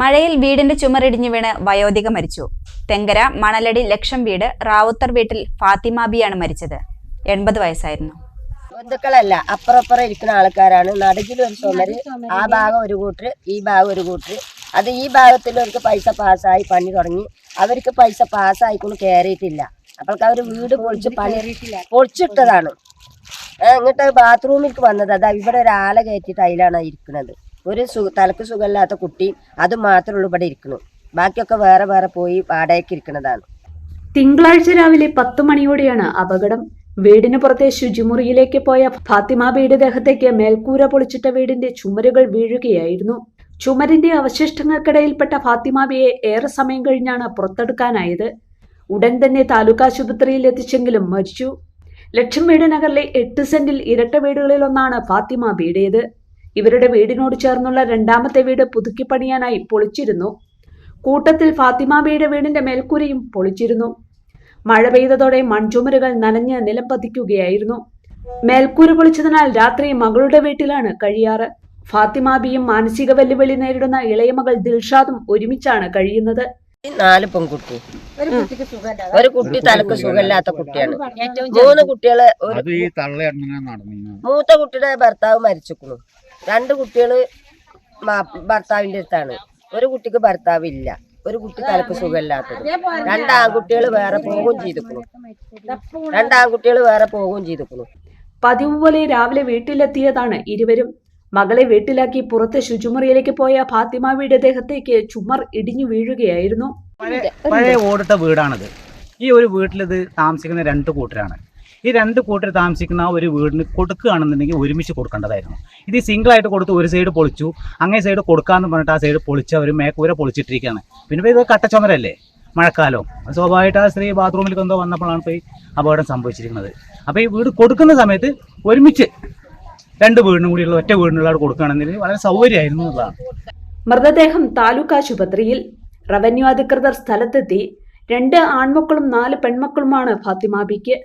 മഴയിൽ വീടിന്റെ ചുമരിടിഞ്ഞു വീണ് വയോധിക മരിച്ചു. തെങ്കര മണലടി ലക്ഷം വീട് റാവുത്തർ വീട്ടിൽ ഫാത്തിമാബിയാണ് മരിച്ചത്. എൺപത് വയസ്സായിരുന്നു. ബന്ധുക്കളല്ല അപ്പുറപ്പുറം ഇരിക്കുന്ന ആൾക്കാരാണ്. നടുകിൽ ഒരു ചുമര് ആ ഭാഗം ഒരു കൂട്ടർ ഈ ഭാഗം ഒരു കൂട്ടർ അത് ഈ ഭാഗത്തിൽ ഭാഗത്തുള്ളവർക്ക് പൈസ പാസ്സായി പണി തുടങ്ങി. അവർക്ക് പൈസ പാസ്സായിക്കൊണ്ട് കയറിയിട്ടില്ല. അപ്പോൾക്ക് അവർ വീട് പൊളിച്ച് പണി പൊളിച്ചിട്ടതാണ്. എന്നിട്ട് ബാത്റൂമിലേക്ക് വന്നത്. അതാ ഇവിടെ ഒരാളെ കയറ്റിയിട്ട് അതിലാണ് ഇരിക്കുന്നത്. ഒരു സു തലക്ക് സുഖമില്ലാത്ത കുട്ടി അത് മാത്രമേ ഇവിടെ ഇരിക്കുന്നു ബാക്കിയൊക്കെ വേറെ വേറെ പോയി വാടകയ്ക്ക് ഇരിക്കുന്നതാണ് തിങ്കളാഴ്ച രാവിലെ പത്ത് മണിയോടെയാണ് അപകടം. വീടിന് പുറത്തെ ശുചിമുറിയിലേക്ക് പോയ ഫാത്തിമാബിയുടെ ദേഹത്തേക്ക് മേൽക്കൂര പൊളിച്ചിട്ട വീടിന്റെ ചുമരുകൾ വീഴുകയായിരുന്നു. ചുമരിന്റെ അവശിഷ്ടങ്ങൾക്കിടയിൽപ്പെട്ട ഫാത്തിമാബിയെ ഏറെ സമയം കഴിഞ്ഞാണ് പുറത്തെടുക്കാനായത്. ഉടൻ തന്നെ താലൂക്ക് ആശുപത്രിയിൽ എത്തിച്ചെങ്കിലും മരിച്ചു. ലക്ഷം വീട് നഗറിലെ എട്ട് സെന്റിൽ ഇരട്ട വീടുകളിലൊന്നാണ് ഫാത്തിമാബിയുടേത് ഇവരുടെ വീടിനോട് ചേർന്നുള്ള രണ്ടാമത്തെ വീട് പുതുക്കി പണിയാനായി പൊളിച്ചിരുന്നു. കൂട്ടത്തിൽ ഫാത്തിമാബിയുടെ വീടിന്റെ മേൽക്കൂരയും പൊളിച്ചിരുന്നു. മഴ പെയ്തതോടെ മൺചുമരുകൾ നനഞ്ഞ് നിലം പതിക്കുകയായിരുന്നു മേൽക്കൂര പൊളിച്ചതിനാൽ രാത്രി മകളുടെ വീട്ടിലാണ് കഴിയാറ്. ഫാത്തിമാബിയും മാനസിക വെല്ലുവിളി നേരിടുന്ന ഇളയ മകൾ ദിൽഷാദും ഒരുമിച്ചാണ് കഴിയുന്നത്. ഈ നാല് പെൺകുട്ടി. ഒരു കുട്ടി തലക്ക് സുഖമില്ലാത്ത കുട്ടിയാണ്. മൂന്ന് കുട്ടികളെ മൂത്ത കുട്ടിയുടെ ഭർത്താവ് മരിച്ചിരിക്കുന്നു. രണ്ട് കുട്ടികൾ ഭർത്താവിന്റെ ഭർത്താവിന്റെ അടുത്താണ്. ഒരു കുട്ടിക്ക് ഭർത്താവ് ഇല്ല ഒരു കുട്ടി തലക്ക് സുഖമില്ലാത്തത്. രണ്ട് ആൺകുട്ടികൾ വേറെ പോകുകയും ചെയ്തിക്കുന്നു രണ്ട് ആൺകുട്ടികൾ വേറെ പോകുകയും ചെയ്തിക്കുന്നു പതിവ് പോലെ രാവിലെ വീട്ടിലെത്തിയതാണ് ഇരുവരും. മകളെ വീട്ടിലാക്കി പുറത്തെ ശുചിമുറിയിലേക്ക് പോയ ഫാത്തിമാവിയുടെ ദേഹത്തേക്ക് ചുമർ ഇടിഞ്ഞു വീഴുകയായിരുന്നു. പഴയ ഓടിട്ട വീടാണിത്. ഈ ഒരു വീട്ടിൽ ഇത് താമസിക്കുന്ന രണ്ട് കൂട്ടരാണ്. ഈ രണ്ട് കൂട്ടർ താമസിക്കുന്ന ഒരു വീടിന് കൊടുക്കുകയാണെന്നുണ്ടെങ്കിൽ ഒരുമിച്ച് കൊടുക്കേണ്ടതായിരുന്നു. ഇത് സിംഗിൾ ആയിട്ട് കൊടുത്ത് ഒരു സൈഡ് പൊളിച്ചു അങ്ങേ സൈഡ് കൊടുക്കാന്ന് പറഞ്ഞിട്ട് ആ സൈഡ് പൊളിച്ച് അവർ മേക്കൂര പൊളിച്ചിട്ടിരിക്കുകയാണ്. പിന്നെ ഇത് കട്ടച്ചുമരല്ലേ? മഴക്കാലം. സ്വാഭാവികമായിട്ട് ആ സ്ത്രീ ബാത്റൂമിലേക്ക് എന്തോ വന്നപ്പോഴാണ് പോയി അപകടം സംഭവിച്ചിരിക്കുന്നത്. അപ്പോൾ ഈ വീട് കൊടുക്കുന്ന സമയത്ത് ഒരുമിച്ച് രണ്ട് വീടിനും കൂടിയുള്ള ഒറ്റ വീടിനുള്ള കൊടുക്കുകയാണെന്നുണ്ടെങ്കിൽ വളരെ സൗകര്യമായിരുന്നു എന്നുള്ളതാണ്. മൃതദേഹം താലൂക്ക് ആശുപത്രിയിൽ റവന്യൂ അധികൃതർ സ്ഥലത്തെത്തി. രണ്ട് ആൺമക്കളും നാല് പെൺമക്കളുമാണ് ഫാത്തിമാബിക്ക്